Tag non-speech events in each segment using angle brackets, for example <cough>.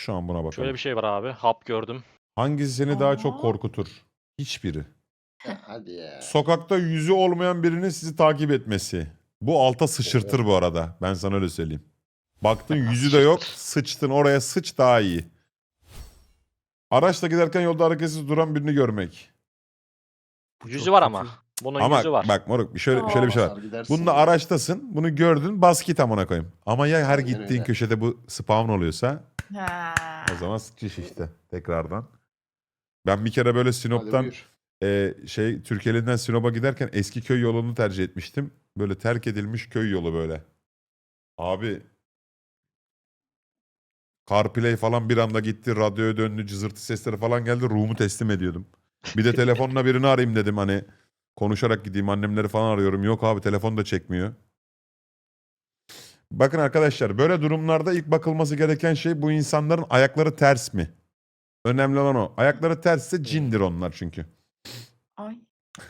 Şu an buna bakalım. Şöyle bir şey var abi. Hap gördüm. Hangisi seni daha çok korkutur? Hiçbiri. <laughs> Hadi ya. Sokakta yüzü olmayan birinin sizi takip etmesi. Bu alta sıçırtır bu arada. Ben sana öyle söyleyeyim. Baktın <laughs> yüzü de yok. Sıçtın oraya sıç daha iyi. Araçla giderken yolda hareketsiz duran birini görmek. Yüzü var ama. Bunun Ama yüzü var. bak moruk bir şöyle şöyle bir şey var. Gidersin. Bununla araçtasın. Bunu gördün bas git amına koyayım. Ama ya her gittiğin öyle. köşede bu spawn oluyorsa Ha. o zaman sıçış işte tekrardan. Ben bir kere böyle Hadi Sinop'tan buyur. e, şey Türkiye'linden Sinop'a giderken eski köy yolunu tercih etmiştim. Böyle terk edilmiş köy yolu böyle. Abi CarPlay falan bir anda gitti. Radyoya döndü. Cızırtı sesleri falan geldi. Ruhumu teslim ediyordum. Bir de telefonla birini arayayım dedim hani. Konuşarak gideyim. Annemleri falan arıyorum. Yok abi telefon da çekmiyor. Bakın arkadaşlar böyle durumlarda ilk bakılması gereken şey bu insanların ayakları ters mi? Önemli olan o. Ayakları tersse cindir onlar çünkü. Ay.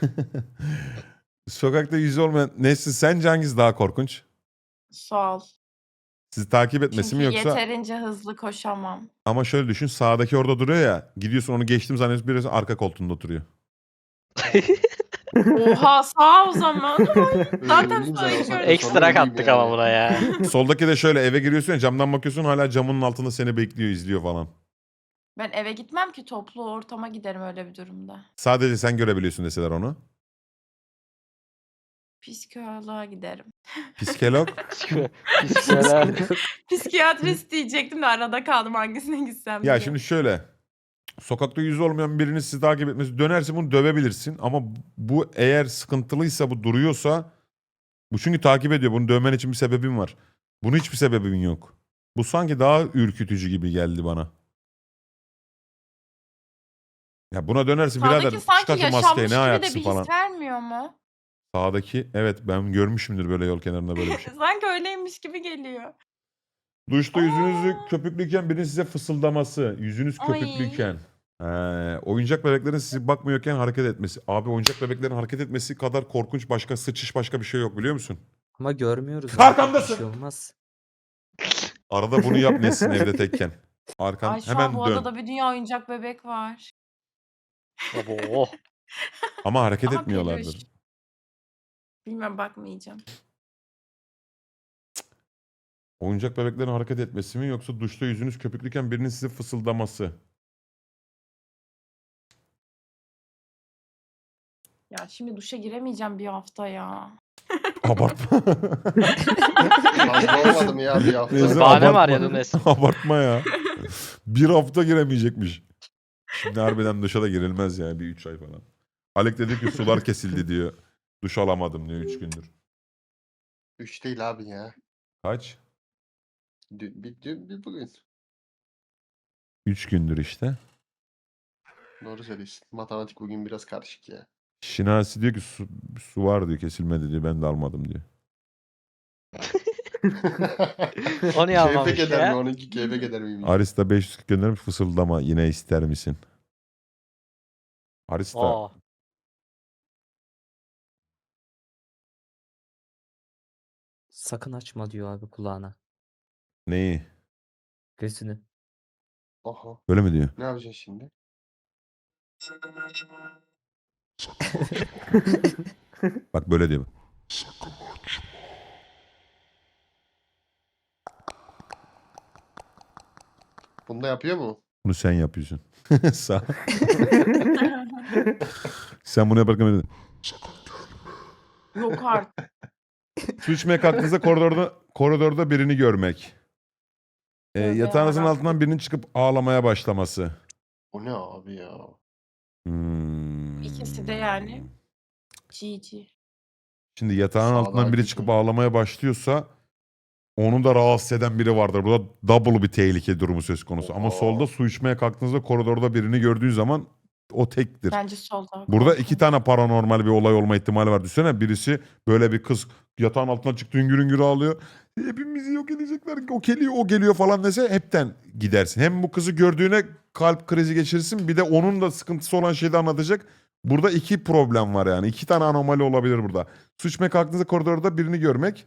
<laughs> Sokakta yüzü olmayan Nesli sence hangisi daha korkunç? Sol. Sizi takip etmesi Çünkü mi yoksa? yeterince hızlı koşamam. Ama şöyle düşün sağdaki orada duruyor ya. Gidiyorsun onu geçtim zannediyorsun birisi arka koltuğunda oturuyor. <laughs> Oha sağ o zaman. <laughs> Zaten gördüm. Ekstra kattık ama buna ya. <laughs> Soldaki de şöyle eve giriyorsun ya camdan bakıyorsun hala camının altında seni bekliyor izliyor falan. Ben eve gitmem ki toplu ortama giderim öyle bir durumda. Sadece sen görebiliyorsun deseler onu. Psikoloğa giderim. <laughs> Psikolog. Psikiyatrist diyecektim de arada kaldım hangisine gitsem ya diye. şimdi şöyle. Sokakta yüzü olmayan birini sizi takip etmesi dönerse bunu dövebilirsin ama bu eğer sıkıntılıysa bu duruyorsa bu çünkü takip ediyor. Bunu dövmen için bir sebebin var. Bunun hiçbir sebebin yok. Bu sanki daha ürkütücü gibi geldi bana. Ya buna dönersin birader Sağdaki sanki çıkartın maskeyi ne ayaksın falan. vermiyor mu? Sağdaki evet ben görmüşümdür böyle yol kenarında böyle bir şey. <laughs> Sanki öyleymiş gibi geliyor. Duşta yüzünüzü köpüklüyken birinin size fısıldaması. Yüzünüz Ay. köpüklüyken. He, oyuncak bebeklerin sizi bakmıyorken hareket etmesi. Abi oyuncak bebeklerin hareket etmesi kadar korkunç başka sıçış başka bir şey yok biliyor musun? Ama görmüyoruz. Arkamdasın. Bir şey olmaz. Arada bunu yap Nesin evde <laughs> tekken. Arkan Ay şu hemen an bu dön. adada bir dünya oyuncak bebek var. Abo. <laughs> Ama hareket Ama etmiyorlardır. peluş. Bilmem bakmayacağım. Oyuncak bebeklerin hareket etmesi mi yoksa duşta yüzünüz köpüklüyken birinin size fısıldaması? Ya şimdi duşa giremeyeceğim bir hafta ya. <laughs> Abartma. Fazla olmadı mı ya bir hafta? Neyse, Bahane var abartma. ya Nunes. Abartma ya. bir hafta giremeyecekmiş. Şimdi harbiden duşa da girilmez yani bir 3 ay falan. Alek dedi ki sular kesildi diyor. Duş alamadım diyor 3 gündür. Üç değil abi ya. Kaç? Dün, bir, dün, bir bugün. 3 gündür işte. Doğru söylüyorsun. Matematik bugün biraz karışık ya. Şinasi diyor ki su, su var diyor kesilmedi diyor ben de almadım diyor. O niye almamış Keyfe eder mi? ya? Onunki keyfe eder miyim? Aris da 500 göndermiş fısıldama yine ister misin? Aris da Aa. Sakın açma diyor abi kulağına. neyi? Gözünü. Oha. Böyle mi diyor? Ne yapacaksın şimdi? <laughs> Bak böyle diyor. Bunu da yapıyor mu? Bunu sen yapıyorsun. <laughs> Sağ. sen bunu yaparken böyle Yok artık. Su içmeye kalktığınızda koridorda, koridorda birini görmek. Ee, Tövbe yatağınızın yarabbim. altından birinin çıkıp ağlamaya başlaması. O ne abi ya? Hmm. İkisi de yani. GG. Şimdi yatağın Sağdan altından biri çıkıp ağlamaya başlıyorsa onu da rahatsız eden biri vardır. Burada double bir tehlike durumu söz konusu. Ama solda su içmeye kalktığınızda koridorda birini gördüğün zaman o tektir. Bence solda. Burada iki tane paranormal bir olay olma ihtimali var. Düşünsene birisi böyle bir kız yatağın altından çıktı hüngür hüngür ağlıyor. Hepimizi yok edecekler. O geliyor o geliyor falan dese hepten gidersin. Hem bu kızı gördüğüne kalp krizi geçirirsin. Bir de onun da sıkıntısı olan şeyi de anlatacak. Burada iki problem var yani. İki tane anomali olabilir burada. Su içmeye kalktığınızda koridorda birini görmek.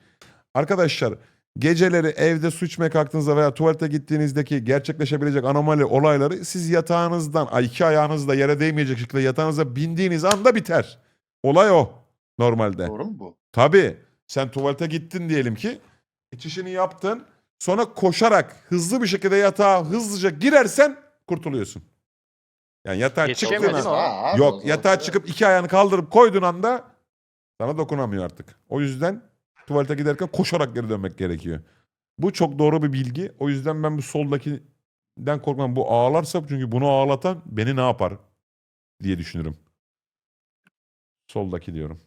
Arkadaşlar Geceleri evde su içmeye kalktığınızda veya tuvalete gittiğinizdeki gerçekleşebilecek anomali olayları siz yatağınızdan, iki ayağınız da yere değmeyecek şekilde yatağınıza bindiğiniz anda biter. Olay o normalde. Doğru mu bu? Tabii. Sen tuvalete gittin diyelim ki. İçişini yaptın. Sonra koşarak hızlı bir şekilde yatağa hızlıca girersen kurtuluyorsun. Yani yatağa çıktığın an- Ha, Yok yatağa çıkıp iki ayağını kaldırıp koyduğun anda sana dokunamıyor artık. O yüzden tuvalete giderken koşarak geri dönmek gerekiyor. Bu çok doğru bir bilgi. O yüzden ben bu soldakinden korkmam. Bu ağlarsa çünkü bunu ağlatan beni ne yapar diye düşünürüm. Soldaki diyorum.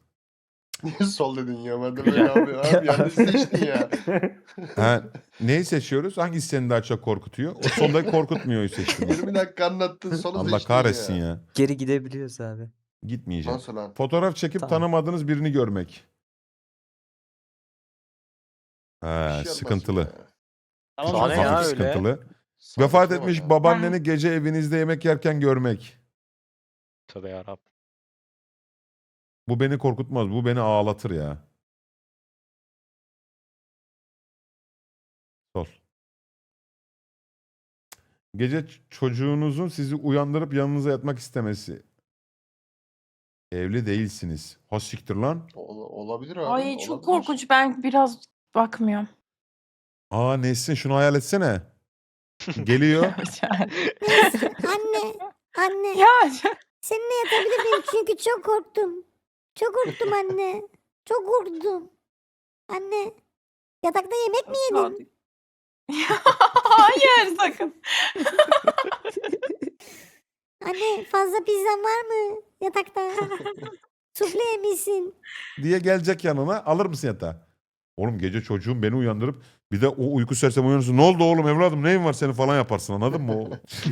Sol dedin ya. Ben de böyle abi. Abi yanlış seçtin ya. <laughs> Ha, neyi seçiyoruz? Hangisi seni daha çok korkutuyor? O soldaki korkutmuyor seçtim. 20 dakika anlattın. Sonu Allah seçtin kahretsin ya. ya. Geri gidebiliyoruz abi. Gitmeyeceğim. Nasıl lan? Fotoğraf çekip Tamam. tanımadığınız birini görmek. Ha, Bir şey yapmaz sıkıntılı. ya. Tamam, Hafif Sana ne ya öyle? sıkıntılı. Vefat bak etmiş ya. babaanneni gece evinizde yemek yerken görmek. Tövbe yarabbim. Bu beni korkutmaz. Bu beni ağlatır ya. Sol. Gece çocuğunuzun sizi uyandırıp yanınıza yatmak istemesi. Evli değilsiniz. Ha siktir lan. Ol- olabilir abi. Ay çok olabilir. korkunç. Ben biraz bakmıyorum. Aa Nesin şunu hayal etsene. Geliyor. <laughs> Anne, anne. ya Seninle yatabilir miyim? Çünkü çok korktum. Çok korktum anne. Çok korktum. Anne, yatakta yemek mi yedin? <laughs> hayır sakın. <laughs> Anne, fazla pizzan var mı yatakta? <laughs> Sufle yemişsin. diye gelecek yanına alır mısın yatağa? Oğlum gece çocuğum beni uyandırıp bir de o uyku sersem uyanırsın. Ne oldu oğlum evladım neyin var senin falan yaparsın anladın mı?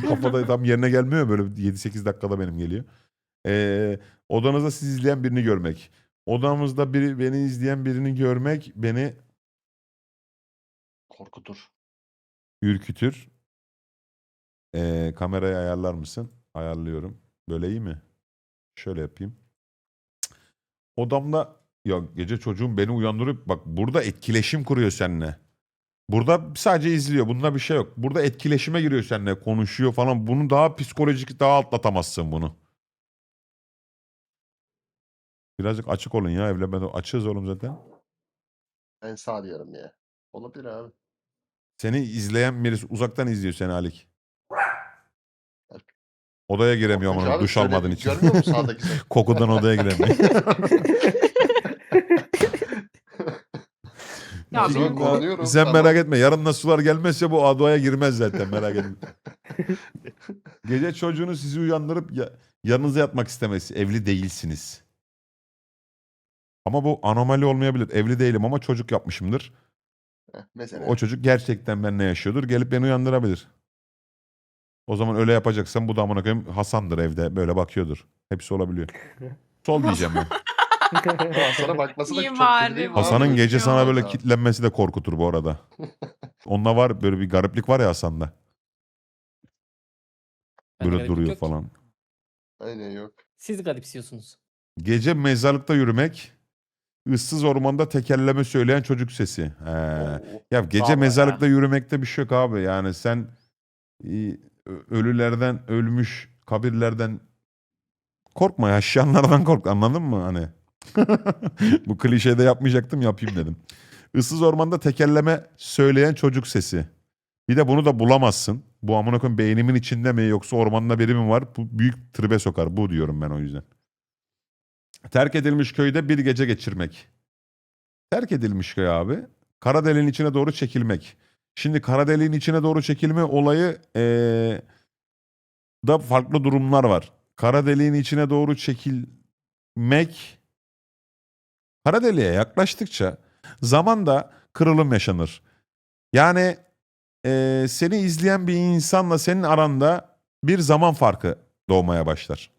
O kafada tam yerine gelmiyor böyle 7-8 dakikada benim geliyor. Ee, odanızda sizi izleyen birini görmek. Odamızda biri beni izleyen birini görmek beni Korkutur. ürkütür. Ee, kamerayı ayarlar mısın? Ayarlıyorum. Böyle iyi mi? Şöyle yapayım. Odamda ya gece çocuğum beni uyandırıp bak burada etkileşim kuruyor seninle. Burada sadece izliyor. Bunda bir şey yok. Burada etkileşime giriyor seninle. Konuşuyor falan. Bunu daha psikolojik daha atlatamazsın bunu. Birazcık açık olun ya evle ben açığız oğlum zaten. Ben sağ diyorum ya. Olabilir abi. Seni izleyen birisi uzaktan izliyor seni Alik. Odaya giremiyor ama abi, duş şöyle almadığın bir- için. Görmüyor musun sağdaki sen? <laughs> Kokudan odaya giremiyor. Ya korunuyorum. Sen Tamam. merak etme. Yarın da sular gelmezse bu adaya girmez zaten merak etme. <laughs> Gece çocuğunu sizi uyandırıp ya, yanınıza yatmak istemesi. Evli değilsiniz. Ama bu anomali olmayabilir. Evli değilim ama çocuk yapmışımdır. Heh, Mesela. O çocuk gerçekten benimle yaşıyordur. Gelip beni uyandırabilir. O zaman öyle yapacaksan bu da amına koyayım Hasan'dır evde. Böyle bakıyordur. Hepsi olabiliyor. <laughs> Sol diyeceğim ben. Hasan'a bakması da çok kötü değil mi bari. abi? Hasan'ın gece sana böyle kitlenmesi de korkutur bu arada. <laughs> Onunla var böyle bir gariplik var ya Hasan'da. Ben Böyle gariplik duruyor yok ki. falan. Aynen yok. Siz garipsiyorsunuz. Gece mezarlıkta yürümek. Issız ormanda tekerleme söyleyen çocuk sesi. He. Ya gece Vallahi mezarlıkta yürümekte bir şey yok abi. Yani sen e, ö- ölülerden ölmüş kabirlerden korkma yaşayanlardan kork anladın mı hani? <laughs> Bu klişede yapmayacaktım yapayım dedim. Issız ormanda tekerleme söyleyen çocuk sesi. Bir de bunu da bulamazsın. Bu amına koyayım beynimin içinde mi yoksa ormanda biri mi var? Bu büyük tribe sokar. Bu diyorum ben o yüzden. Terk edilmiş köyde bir gece geçirmek. Terk edilmiş köy abi. Kara deliğin içine doğru çekilmek. Şimdi kara deliğin içine doğru çekilme olayı ee, da farklı durumlar var. Kara deliğin içine doğru çekilmek kara deliğe yaklaştıkça zamanda kırılım yaşanır. Yani ee, seni izleyen bir insanla senin aranda bir zaman farkı doğmaya başlar.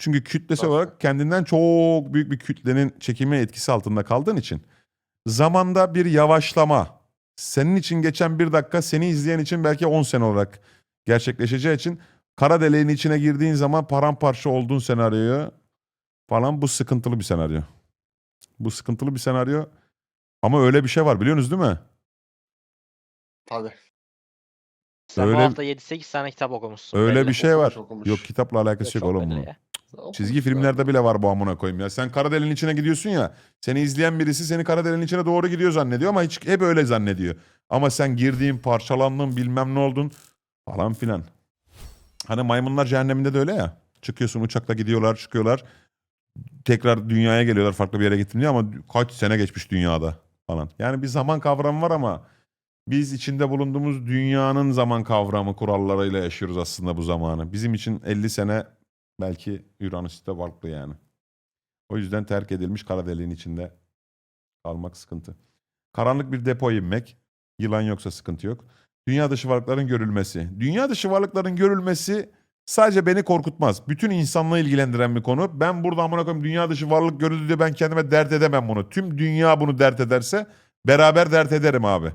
Çünkü kütlesi Başka. olarak kendinden çok büyük bir kütlenin çekimi etkisi altında kaldığın için zamanda bir yavaşlama. Senin için geçen bir dakika seni izleyen için belki 10 sene olarak gerçekleşeceği için kara deliğin içine girdiğin zaman paramparça olduğun senaryoyu falan bu sıkıntılı bir senaryo. Bu sıkıntılı bir senaryo. Ama öyle bir şey var biliyorsunuz değil mi? Tabii. Sen Öyle- bu hafta 7-8 tane kitap okumuşsun. Öyle belli. bir şey var. Okumuş. Yok kitapla alakası yok oğlum bunun. ya. Çizgi filmlerde bile var bu amına koyayım ya. Sen kara deliğin içine gidiyorsun ya. Seni izleyen birisi seni kara deliğin içine doğru gidiyor zannediyor ama hiç hep öyle zannediyor. Ama sen girdiğin, parçalandın, bilmem ne oldun falan filan. Hani maymunlar cehenneminde de öyle ya. Çıkıyorsun uçakla gidiyorlar, çıkıyorlar. Tekrar dünyaya geliyorlar farklı bir yere gittim diye ama kaç sene geçmiş dünyada falan. Yani bir zaman kavramı var ama biz içinde bulunduğumuz dünyanın zaman kavramı kurallarıyla yaşıyoruz aslında bu zamanı. Bizim için 50 sene belki Uranüs'te farklı yani. O yüzden terk edilmiş kara deliğin içinde kalmak sıkıntı. Karanlık bir depoya inmek. Yılan yoksa sıkıntı yok. Dünya dışı varlıkların görülmesi. Dünya dışı varlıkların görülmesi sadece beni korkutmaz. Bütün insanlığı ilgilendiren bir konu. Ben burada amına koyayım dünya dışı varlık görüldü diye ben kendime dert edemem bunu. Tüm dünya bunu dert ederse beraber dert ederim abi.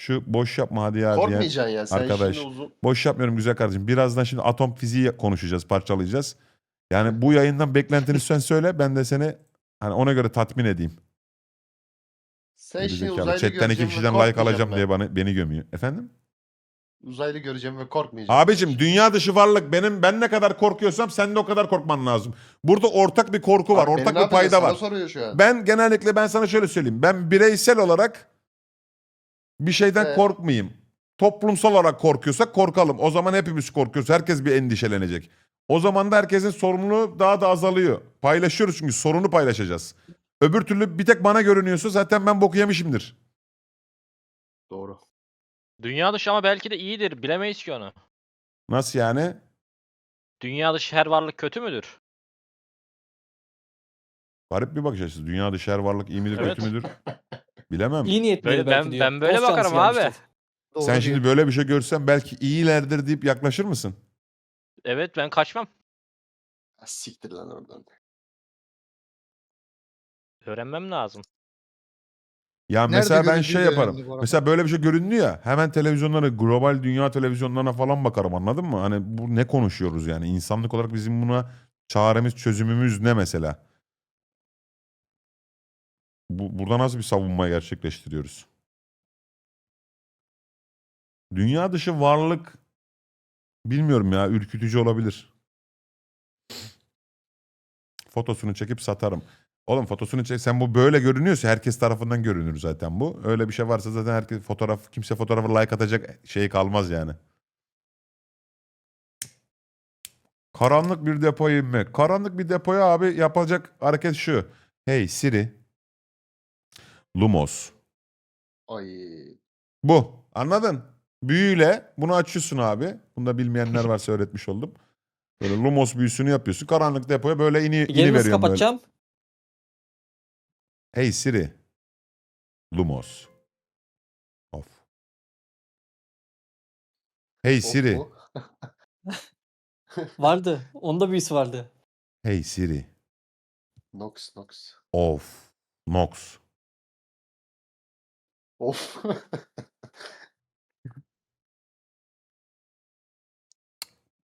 Şu boş yapma hadi ya diye. Korkmayacaksın ya. Sen Arkadaş. şimdi uzun... Boş yapmıyorum güzel kardeşim. Birazdan şimdi atom fiziği konuşacağız, parçalayacağız. Yani bu yayından beklentini sen söyle. Ben de seni hani ona göre tatmin edeyim. Sen şimdi Gerizekalı. uzaylı Chatten iki göreceğim ve kişiden like korkmayacağım alacağım ben. diye bana, beni gömüyor. Efendim? Uzaylı göreceğim ve korkmayacağım. Abicim dünya dışı varlık benim ben ne kadar korkuyorsam sen de o kadar korkman lazım. Burada ortak bir korku var, Abi ortak ne bir payda Sana var. soruyor şu an. Ben genellikle ben sana şöyle söyleyeyim. Ben bireysel olarak bir şeyden Ee? korkmayayım. Toplumsal olarak korkuyorsak korkalım. O zaman hepimiz korkuyoruz. Herkes bir endişelenecek. O zaman da herkesin sorumluluğu daha da azalıyor. Paylaşıyoruz çünkü sorunu paylaşacağız. Öbür türlü bir tek bana görünüyorsa zaten ben boku yemişimdir. Doğru. Dünya dışı ama belki de iyidir. Bilemeyiz ki onu. Nasıl yani? Dünya dışı her varlık kötü müdür? Garip bir bakış açısı. Dünya dışı her varlık iyi midir Evet. kötü müdür? Bilemem. İyi niyetli Böyle belki ben- diyor. ben böyle Dost bakarım abi. gelmiştir. Doğru Sen diyor. şimdi böyle bir şey görsen belki iyilerdir deyip yaklaşır mısın? Evet ben kaçmam. Ha, Siktir lan oradan. Öğrenmem lazım. Ya Nerede mesela ben görüldüğü şey de yaparım. önemli bu arada. Mesela böyle bir şey göründü ya. Hemen televizyonlara, global dünya televizyonlarına falan bakarım anladın mı? Hani bu ne konuşuyoruz yani? İnsanlık olarak bizim buna çaremiz, çözümümüz ne mesela? Bu, burada nasıl bir savunma gerçekleştiriyoruz? Dünya dışı varlık bilmiyorum ya ürkütücü olabilir. Fotosunu çekip satarım. Oğlum fotosunu çek sen bu böyle görünüyorsa herkes tarafından görünür zaten bu. Öyle bir şey varsa zaten herkes fotoğraf kimse fotoğrafı like atacak şey kalmaz yani. Karanlık bir depoya inmek. Karanlık bir depoya abi yapacak hareket şu. Hey Siri. Lumos. Ay. Bu. Anladın? Büyüyle bunu açıyorsun abi. Bunu da bilmeyenler <laughs> varsa öğretmiş oldum. Böyle Lumos büyüsünü yapıyorsun. Karanlık depoya böyle ini, ini veriyorsun böyle. kapatacağım? Hey Siri. Lumos. Of. Hey Siri. <laughs> Vardı. Onda büyüsü vardı. Hey Siri. Nox Nox. Of. Nox. Of.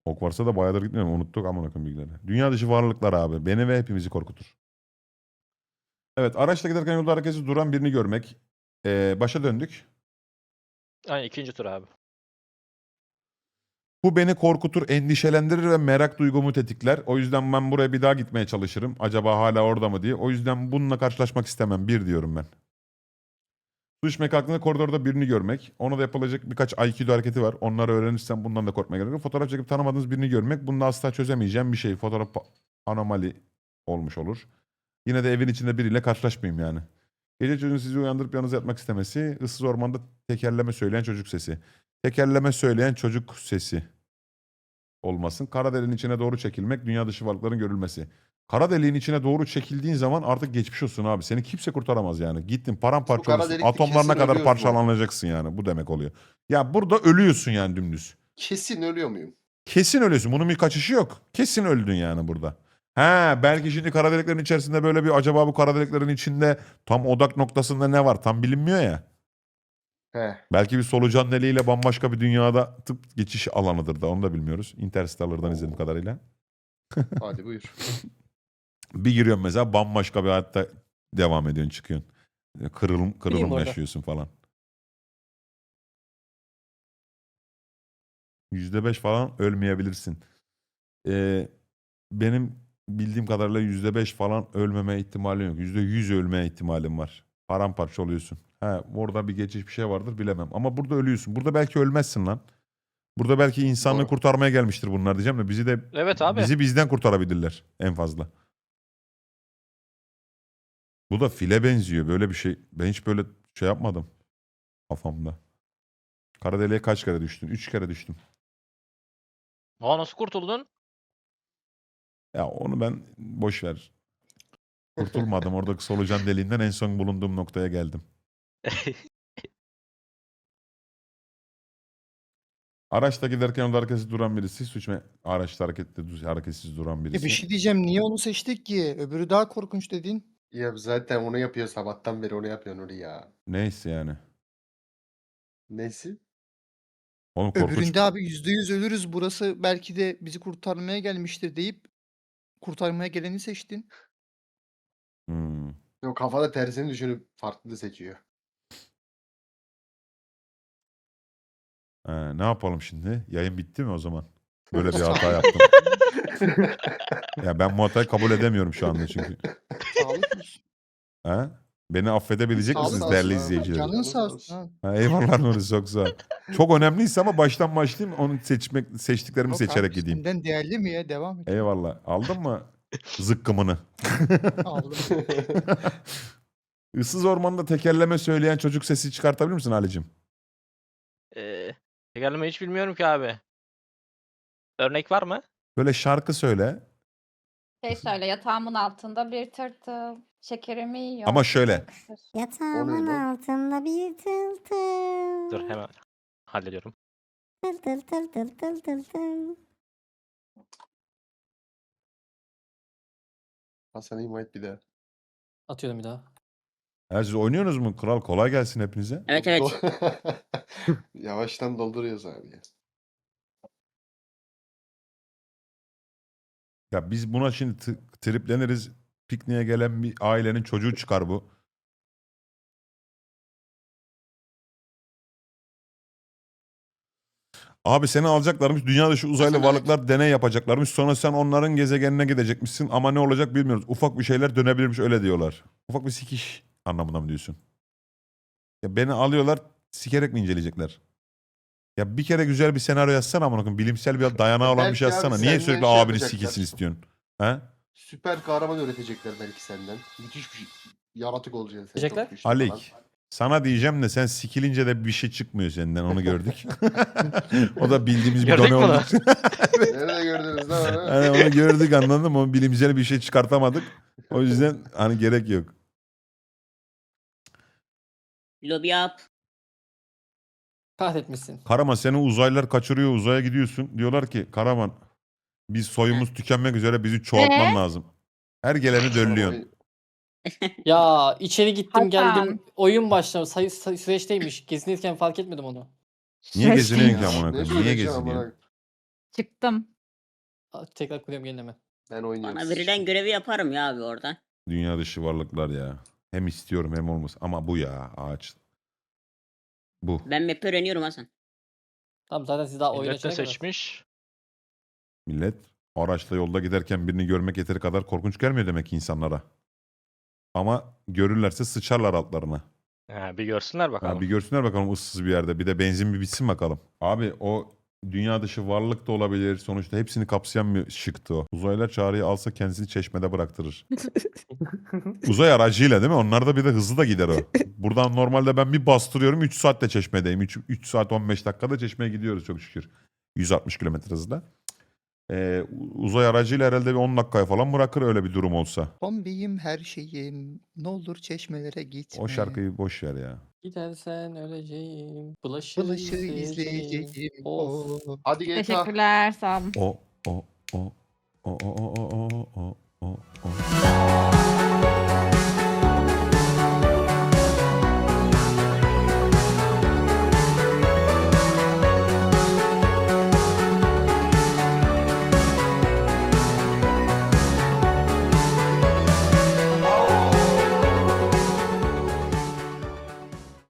Ok varsa da bayağıdır gitmiyorum. Unuttuk amına koyayım bilgileri. Dünya dışı varlıklar abi. Beni ve hepimizi korkutur. Evet araçla giderken yolda hareketsiz duran birini görmek. Ee, başa döndük. Aynen ikinci tur abi. Bu beni korkutur, endişelendirir ve merak duygumu tetikler. O yüzden ben buraya bir daha gitmeye çalışırım. Acaba hala orada mı diye. O yüzden bununla karşılaşmak istemem. Bir diyorum ben. Su içmek hakkında koridorda birini görmek. Ona da yapılacak birkaç Aikido hareketi var. Onları öğrenirsem bundan da korkmaya gerek yok. Fotoğraf çekip tanımadığınız birini görmek. Bunda asla çözemeyeceğim bir şey. Fotoğraf anomali olmuş olur. Yine de evin içinde biriyle karşılaşmayayım yani. Gece çocuğun sizi uyandırıp yanınıza yatmak istemesi. ıssız ormanda tekerleme söyleyen çocuk sesi. Tekerleme söyleyen çocuk sesi olmasın. Kara deliğin içine doğru çekilmek, dünya dışı varlıkların görülmesi. Kara deliğin içine doğru çekildiğin zaman artık geçmiş olsun abi. Seni kimse kurtaramaz yani. Gittin paramparça kara olursun. delikte Atomlarına kadar ölüyoruz bu. parçalanacaksın yani. Bu demek oluyor. Ya burada ölüyorsun yani dümdüz. Kesin ölüyor muyum? Kesin ölüyorsun. Bunun bir kaçışı yok. Kesin öldün yani burada. He belki şimdi kara deliklerin içerisinde böyle bir acaba bu kara deliklerin içinde tam odak noktasında ne var tam bilinmiyor ya. He. Belki bir solucan deliğiyle bambaşka bir dünyada tıp geçiş alanıdır da onu da bilmiyoruz. Interstellar'dan izlediğim kadarıyla. Hadi buyur. <laughs> Bir giriyorsun mesela bambaşka bir hayatta devam ediyorsun çıkıyorsun. Kırılım, kırılım orada. yaşıyorsun falan. Yüzde beş falan ölmeyebilirsin. Ee, benim bildiğim kadarıyla yüzde beş falan ölmeme ihtimalin yok. Yüzde yüz ölme ihtimalin var. Paramparça oluyorsun. Ha, orada bir geçiş bir şey vardır bilemem. Ama burada ölüyorsun. Burada belki ölmezsin lan. Burada belki insanlığı Doğru. kurtarmaya gelmiştir bunlar diyeceğim de bizi de Evet abi. bizi bizden kurtarabilirler en fazla. Bu da file benziyor. Böyle bir şey. Ben hiç böyle şey yapmadım kafamda. Kara deliğe kaç kere düştün? Üç kere düştüm. Aa nasıl kurtuldun? Ya onu ben boş ver. Kurtulmadım. <laughs> Oradaki solucan deliğinden en son bulunduğum noktaya geldim. Araçta giderken yolda hareketsiz duran birisi, suç me- araçta hareketli hareketsiz duran Ya birisi. bir şey diyeceğim niye onu seçtik ki? Öbürü daha korkunç dedin. Ya zaten onu yapıyor sabahtan beri onu yapıyor Nuri ya. Neyse yani. Neyse. Oğlum korkunç. Öbüründe abi yüzde yüz ölürüz burası belki de bizi kurtarmaya gelmiştir deyip kurtarmaya geleni seçtin. Hmm. Yok kafada tersini düşünüp farklı seçiyor. Ha, ne yapalım şimdi? Yayın bitti mi o zaman? Böyle bir <laughs> hata yaptım. <laughs> ya ben bu hatayı kabul edemiyorum şu anda çünkü. Sağlık olsun. Ha? Beni affedebilecek Sağlık misiniz olsun değerli abi. izleyicilerim? Canın sağ olsun. ha. Ha, eyvallah Nuri çok sağ ol. Çok önemliyse ama baştan başlayayım onu seçmek seçtiklerimi Yok seçerek abi, gideyim. Senden değerli mi ya? Devam et. Eyvallah. Aldın mı zıkkımını? Aldım. <laughs> Issız ormanda tekerleme söyleyen çocuk sesi çıkartabilir misin Ali'cim? Ee, tekerleme hiç bilmiyorum ki abi. Örnek var mı? Böyle şarkı söyle Şey söyle yatağımın altında bir tırtıl şekerimi yiyor. ama şöyle. Yatağımın lan? altında bir tıl tıl. Dur hemen hallediyorum. Tıl tıl tıl tıl tıl tıl tıl. Hasan İmayet bir daha. Atıyorum bir daha. Ha, siz oynuyorsunuz mu? Kral kolay gelsin hepinize. Evet evet. <laughs> Yavaştan dolduruyoruz abi ya. Ya biz buna şimdi t- tripleniriz. Pikniğe gelen bir ailenin çocuğu çıkar bu. Abi seni alacaklarmış. Dünya dışı uzaylı varlıklar deney yapacaklarmış. Sonra sen onların gezegenine gidecekmişsin. Ama ne olacak bilmiyoruz. Ufak bir şeyler dönebilirmiş öyle diyorlar. Ufak bir sikiş anlamında mı diyorsun? Ya beni alıyorlar sikerek mi inceleyecekler? Ya bir kere güzel bir senaryo yazsana amına koyayım. Bilimsel bir dayanağı olan bir şey Belki abi yazsana. Niye senden sürekli şey abini yapacaklar. sikilsin istiyorsun? He? Süper kahraman üretecekler belki senden. Müthiş bir şey- yaratık olacaksın. sen, Diyecekler? çok güçlü falan. Alik. Sana diyeceğim de sen sikilince de bir şey çıkmıyor senden onu gördük. <laughs> o da bildiğimiz bir Gördük done mü oldu. Nerede gördünüz lan onu? hani onu gördük anladın mı? Bilimsel bir şey çıkartamadık. O yüzden hani gerek yok. Lobi yap. Kahretmişsin. Karaman seni uzaylılar kaçırıyor uzaya gidiyorsun. Diyorlar ki Karaman biz soyumuz tükenmek üzere bizi çoğaltman Ee? lazım. Her geleni döllüyorsun. <laughs> Ya içeri gittim Hakan. geldim. Oyun başlamış. Say, say, süreçteymiş. Gezinirken fark etmedim onu. Niye geziniyorsun ki Ya, amına Ne koyayım? Niye söyleyeceğim geziniyorsun? amına? Çıktım. Aa, Tekrar kuruyorum gelin hemen. Ben oynuyorum. Bana verilen görevi yaparım ya abi orada. Dünya dışı varlıklar ya. Hem istiyorum hem olmaz. Ama bu ya ağaç. Bu. Ben map'i öğreniyorum Hasan. Tamam zaten siz daha oyuna Millet de açana kadar. seçmiş. Millet araçla yolda giderken birini görmek yeteri kadar korkunç gelmiyor demek ki insanlara. Ama görürlerse sıçarlar altlarına. Ha, bir görsünler bakalım. Ha, bir görsünler bakalım ıssız bir yerde. Bir de benzin bir bitsin bakalım. Abi o dünya dışı varlık da olabilir. Sonuçta hepsini kapsayan bir şıktı o. Uzaylılar çağrıyı alsa kendisini çeşmede bıraktırır. <laughs> Uzay aracıyla değil mi? Onlar da bir de hızlı da gider o. Buradan normalde ben bir bastırıyorum 3 saatte çeşmedeyim. 3, 3 saat 15 dakikada çeşmeye gidiyoruz çok şükür. 160 kilometre hızla. Ee, uzay aracıyla herhalde bir 10 dakikaya falan bırakır öyle bir durum olsa. Kombiyim her şeyim. Ne olur çeşmelere gitme. O şarkıyı boş ver ya. Gidersen öleceğim. Bulaşır, Bulaşır izleyeceğim. Of. Of. Hadi GTA. Teşekkürler olun. O o o o o o o o o o